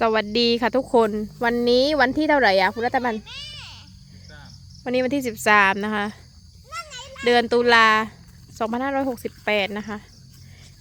สวัสดีค่ะทุกคนวันนี้วันที่เท่าไหร่อะคุณรัตบันวันนี้วันที่สิบสามนะคะ เดือนตุลาสองพันห้าร้อยหกสิบแปดนะคะ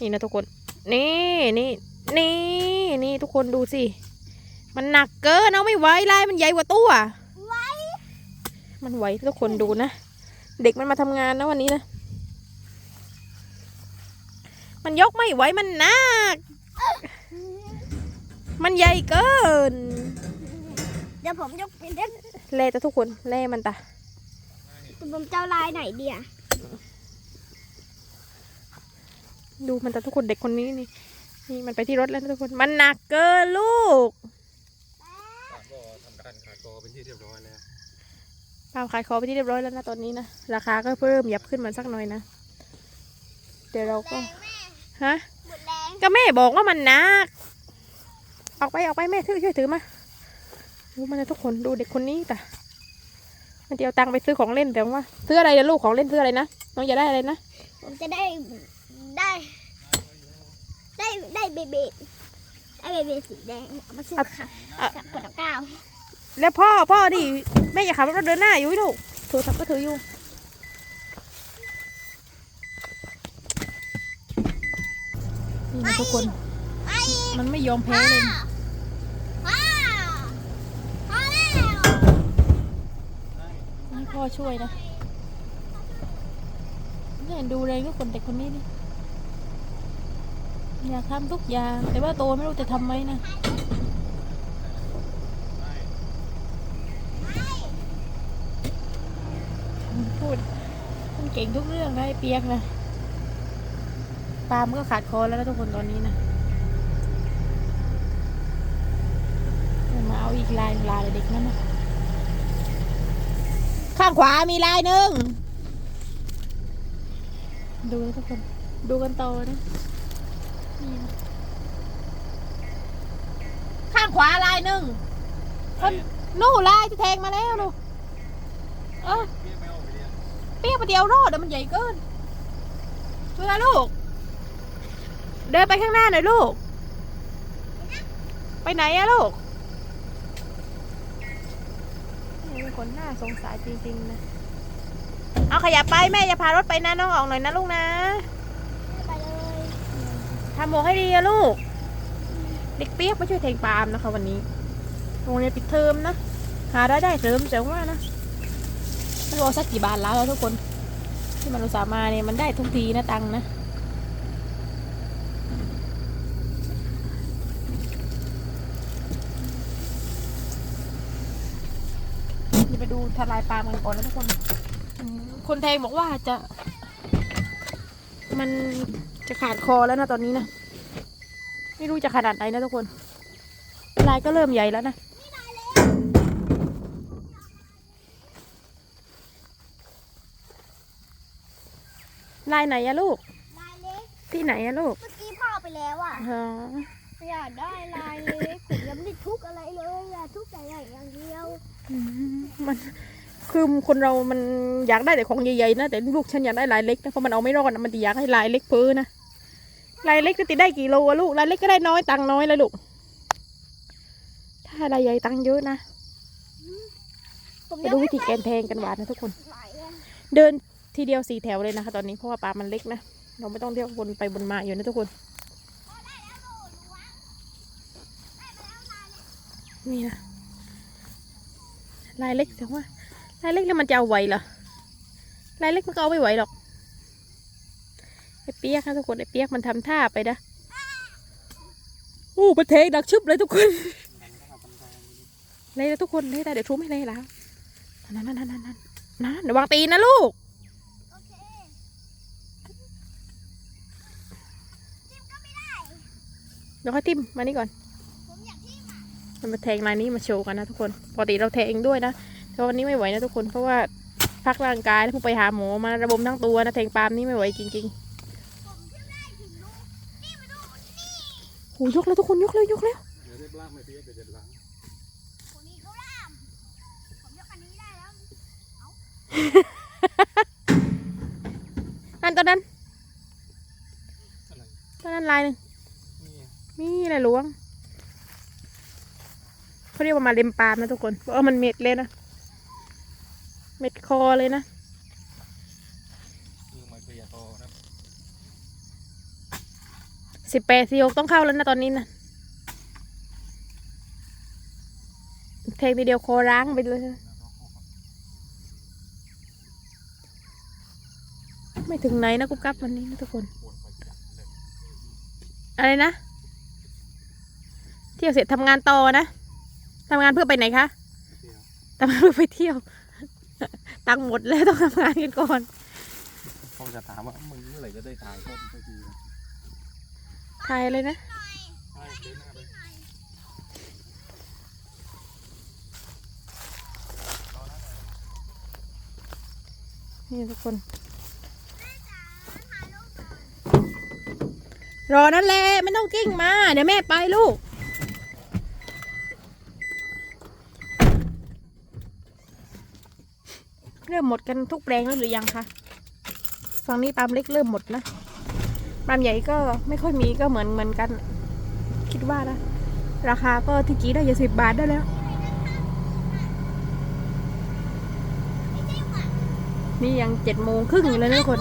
นี่นะทุกคน นี่นี่นี่นี่ทุกคนดูสิ มันหนักเกินเอาไม่ไหวลายมันใหญ่กว่าตัวมันไหวทุกคนดูนะ เด็กมันมาทำงานนะวันนี้นะ มันยกไม่ไหวมันหนัก มันใหญ่เกิน เดี๋ยวผมยกเป็นเด็กเล่แต่ทุกคนเล่มันตาผมเจ้าลายไหนเดียดูมันแต่ทุกคนเด็กคนนี้นี่นี่มันไปที่รถแล้วนะทุกคน มันหนักเกินลูกก็ทำการขายตัวเป็นที่เรียบร้อยแล้วปาล์มขายคอไปที่เรียบร้อยแล้วนะตอนนี้นะราคาก็เพิ่มยับขึ้นมาสักหน่อยนะ เดี๋ยวเราก็ฮะหมดแรงก็แม่บอกว่ามันหนัก ออกไปออกไปแม่ถือช่วยถือมาดูมันนะทุกคนดูเด็กคนนี้แต่มันจะเอาตังค์ไปซื้อของเล่นแต่ว่าซื้ออะไรนะลูกของเล่นซื้ออะไรนะน้องอยากได้อะไรนะผมจะได้ได้ ได้ได้เบเบได้เบเบสีแดงเอามาซื้อค่ะกับขวดน้ำเก้าแล้วพ่อพ่อดิแม่อย่าขับรถเดินหน้าอยู่ลูกถือทับก็ถืออยู่นี่นะทุกคนไอ้มันไม่ยอมแพ้เลย ว้าวพอแล้ว ให้ พ่อช่วยนะเนี่ยดูเลยทุกคนเด็กคนนี้นี่อยากทำทุกอย่าง แต่ว่าโตไม่รู้จะทำไหมนะพูดมันเก่งทุกเรื่องนะไอ้เปียกนะปามก็ขาดคอแล้วนะทุกคนตอนนี้นะมาเอาอีกลายลายเด็กนั่นนะ ข้างขวามีลายหนึ่ง ดูนะทุกคน ดูกันต่อนะนี่นะข้างขวาลายหนึ่งคนนู่นลายที่แทงมาแล้วดูเออเบี้ยไม่ออกไปเรียนเปี้ยประเดียวรอดอะมันใหญ่เกินช่วยนะลูก เดินไปข้างหน้าหน่อยลูก ไปไหนอะลูกนี่เป็น คนน่าสงสารจริงๆนะ เอาขยับไปแม่อย่าพารถไปนะน้องออกหน่อยนะลูกนะไปเลยทำหมวกให้ดีอะลูก เด็กเปียกมาช่วยแทงปาล์มนะคะวันนี้โรงเรียนปิดเทอมนะ หารายได้เสริมเสริมว่านะไม่รู้เอาสักกี่บาทแล้วอะทุกคน ที่มันอุตส่าห์มาเนี่ยมันได้ทุกทีนะตังค์นะ ไปดูทลายปาล์มกันก่อนนะทุกคนอืมคนแทงบอกว่าจะ มันจะขาดคอแล้วนะตอนนี้นะ ไม่รู้จะขนาดไหนนะทุกคน ลายก็เริ่มใหญ่แล้วนะลายไหนอะลูก ลายเล็ก ที่ไหนอะลูก เมื่อกี้พ่อไปแล้วอะอ๋ออยากได้ลายเล็กผมยังไม่ได้ทุกอะไรเลยอยากทุกใหญ่ๆอย่างเดียวอื มมันคือคนเรามันอยากได้แต่ของใหญ่ๆนะแต่ลูกฉันอยากได้ลายเล็กนะเพราะมันเอาไม่รอดนะมันจะอยากให้ลายเล็กเพ้อนะลายเล็กจะติดได้กี่โลอะลูกลายเล็กก็ได้น้อยตังค์น้อยเลยลูกถ้าลายใหญ่ตังค์เยอะนะผมไปยังดูไม่วิธีการแทงกันหวานนะทุกคนไหวอะเดินทีเดียวสี่แถวเลยนะคะ ตอนนี้เพราะว่าปลามันเล็กนะเราไม่ต้องเที่ยววนไปวนมาอยู่นะทุกคนนี่นะ ลายเล็กแต่ว่าลายเล็กแล้วมันจะเอาไหวเหรอลายเล็กมันก็เอาไม่ไหวหรอกไอ้เปียกนะทุกคนไอ้เปียกมันทำท่าไปนะโอ้มันเทดักชึบเลยทุกคนเลยนะทุกคนเลยแต่เดี๋ยวทุบให้เลยแล้วนั่นนั่นนั่นนั่นนั่นนั่นระวังตีนนะลูกโอเคจิ้มก็ไม่ได้เดี๋ยวค่อยทิมมานี่ก่อนผมอยากที่ มันมาแทงลายนี้มาโชว์กันนะทุกคนปกติเราแทงด้วยนะแต่วันนี้ไม่ไหวนะทุกคนเพราะว่าพักร่างกายแล้วเพิ่งไปหาหมอมาระบมทั้งตัวนะแทงปาล์มนี่ไม่ไหวจริงผมที่ได้ถึงรู้นี่มาดูนี่ๆโหยกแล้วทุกคนยกเลยยกแล้วเดี๋ยวเรียบล่างไม่เบี้ยเดี๋ยวเด็ดหลังผมมีข้าวร่ามผมยกแล้วนั่นตัวนั้นตัวนั้นลายหนึ่งนี่นี่อะไรหลวง เขาเรียกว่ามาเล็มปาล์มนะทุกคนเพราะว่ามันเม็ดเลยนะ เม็ดคอเลยนะคือไมเคียโตนะครับสิบแปดสี่หกต้องเข้าแล้วนะตอนนี้นะเทคทีเดียวคอร้างไปเลยนะไม่ถึงไหนนะกุ๊บกับวันนี้นะทุกคนปวดไปจัดเลยอะไรนะ เที่ยวเสร็จทำงานต่อนะ ทำงานเพื่อไปไหนคะเที่ยวทำงานเพื่อไปเที่ยว ตังค์หมดแล้วต้องทำงานกันก่อนเขาจะถามว่ามึงเมื่อไหร่จะได้ถ่ายก็ไม่ดีนะถ่ายเลยนะใช่เดินหน้าไปนี่ทุกคน รอนั่นแหละไม่ต้องกิ้งมา เดี๋ยวแม่ไปลูก เริ่มหมดกันทุกแปลงแล้วหรือยังคะฝั่งนี้ปาล์มเล็กเริ่มหมดนะปาล์มใหญ่ก็ไม่ค่อยมีก็เหมือนเหมือนกัน คิดว่านะราคาก็ที่กี้ได้ยี่สิบบาทได้แล้วนี่ยังเจ็ดโมงครึ่งอยู่เลยนะทุกคน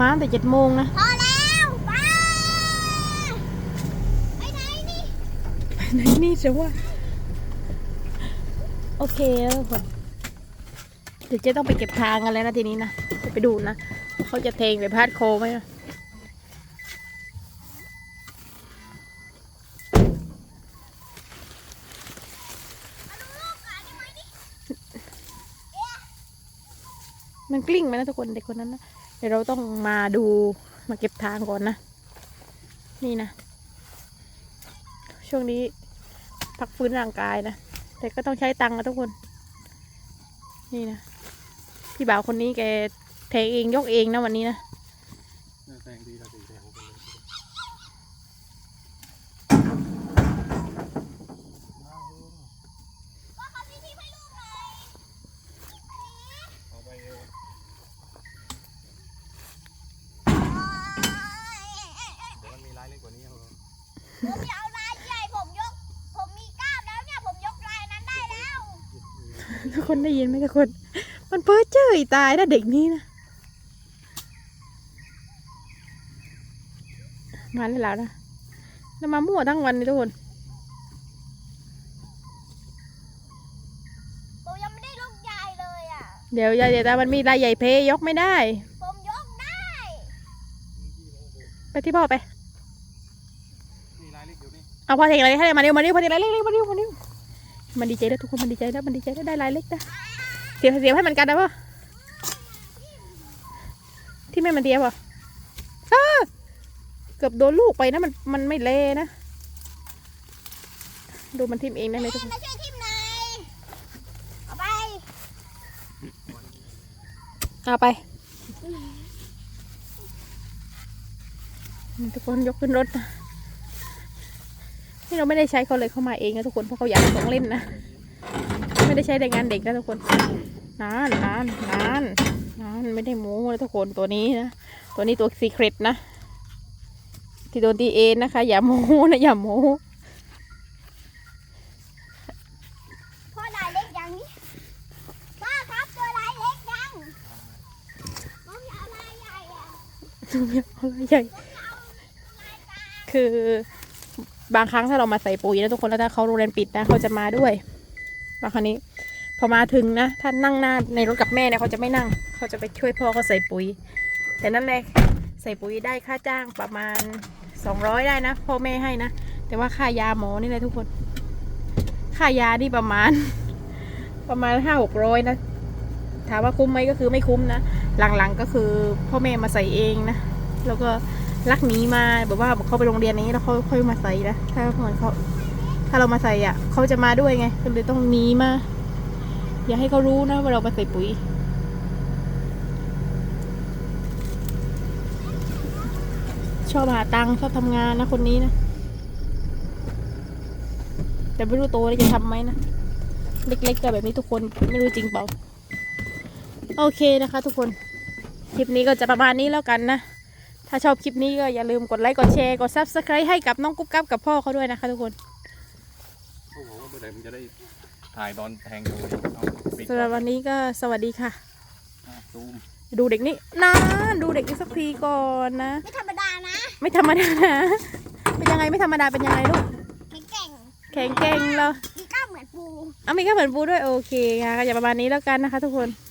มาตั้งแต่เจ็ดโมงนะพอแล้วไปไปไหนนี่ไหนนี่จะว่า โอเคแล้วทุกคน เดี๋ยวเจ๊ต้องไปเก็บทางกันแล้วนะทีนี้นะไปดูนะเขาจะเทงไปพาดโคไหมนะมันกลิ้งไหมนะทุกคนเด็กคนนั้นนะเดี๋ยวเราต้องมาดูมาเก็บทางก่อนนะ นี่นะ ช่วงนี้พักฟื้นร่างกายนะ แต่ก็ต้องใช้ตังค์นะทุกคน นี่นะ พี่บ่าวคนนี้แกเทเองยกเองนะวันนี้นะหน้าแซงดีเราดีแซงกันเลยเอาไปเออเดี๋ยวมันมีรายเล็กกว่านี้เอาผมจะเอาลายใหญ่ผมยกผมมีกล้ามแล้วเนี่ยผมยกลายนั้นได้แล้วทุกคนได้ยินไหมทุกคน มันเพ้อเจ้อตายนะเด็กนี้นะมาแล้วแล้วนะแล้วมามั่วทั้งวันเลยทุกคนผมยังไม่ได้ยกใหญ่เลยอะ เดี๋ยวอย่าเดี๋ยวแต่มันมีรายใหญ่เพยกไม่ได้ ผมยกได้ ไปที่พ่อไปมีรายเล็กอยู่นี่เอาพอเทงอะไรให้มาเร็วมาเร็วพอเทงอะไรเล็กๆมาเร็วมาเร็วมันดีใจแล้วทุกคนมันดีใจแล้วมันดีใจแล้วได้ลายเล็กนะ เสียบเสียบให้มันกันนะพ่อที่แม่มันเดียบอะอ้าเกือบโดนลูกไปนะมันมันไม่เละนะ ดูมันทิ่มเองได้เลยทุกคนมาช่วยทีมหน่อยเอาไปเอาไปทุกคนยกขึ้นรถนะนี่เราไม่ได้ใช้เขาเลยเขามาเองนะทุกคนเพราะเขาอยากของเล่นนะ ไม่ได้ใช้แรงงานเด็กนะทุกคน นานนานนานนานไม่ได้โม้นะทุกคนตัวนี้นะ ตัวนี้ตัวซีเครตนะ ที่โดนตีเอ็นนะคะ อย่าโม้นะอย่าโม้พ่อลายเล็กยังนี่พ่อครับตัวลายเล็กยังผมอยากเอาลายใหญ่อะอะไรใหญ่ คือบางครั้งถ้าเรามาใส่ปุ๋ยนะทุกคนแล้วถ้าเขาโรงเรียนปิดนะเขาจะมาด้วย บางครั้งนี้ พอมาถึงนะ ถ้านั่งหน้าในรถกับแม่เนี่ยเขาจะไม่นั่ง เขาจะไปช่วยพ่อเขาใส่ปุ๋ย แต่นั่นแหละใส่ปุ๋ยได้ค่าจ้างประมาณสองร้อยได้นะพ่อแม่ให้นะ แต่ว่าค่ายาหมอนี่แหละทุกคน ค่ายานี่ประมาณ ประมาณห้าหกร้อยนะ ถามว่าคุ้มไหมก็คือไม่คุ้มนะ หลังๆก็คือพ่อแม่มาใส่เองนะ แล้วก็ลักหนีมาแบบว่าเขาไปโรงเรียนนี้แล้วเขาค่อยมาใส่นะ ถ้าเหมือนเขา ถ้าเรามาใส่อะเขาจะมาด้วยไงก็เลยต้องหนีมา อย่าให้เขารู้นะว่าเรามาใส่ปุ๋ยชอบหาตังค์ชอบทำงานนะคนนี้นะ แต่ไม่รู้โตแล้วจะทำไหมนะ เล็กๆก็แบบนี้ทุกคนไม่รู้จริงเปล่า โอเคนะคะ ทุกคน คลิปนี้ก็จะประมาณนี้แล้วกันนะ ถ้าชอบคลิปนี้ก็อย่าลืมกดไลค์ กดแชร์ กด subscribe ให้กับน้องกุ๊บกับกับพ่อเขาด้วยนะคะทุกคน โอ้โหเดิเดี๋ยวมึงจะได้ถ่ายตอนแทงโดยเอาปิดสำหรับวันนี้ก็สวัสดีค่ะ อะซูมดูเด็กนี่นะดูเด็กนี่สักทีก่อนนะ ไม่ธรรมดานะไม่ธรรมดานะเป็นยังไงไม่ธรรมดาเป็นยังไงลูกแข็งแกร่งแข็งเก่งเหรอมีกล้ามเหมือนปู เอามีแค่เหมือนปูด้วยโอเคค่ะก็อย่าประมาณนี้แล้วกันนะคะทุกคนบ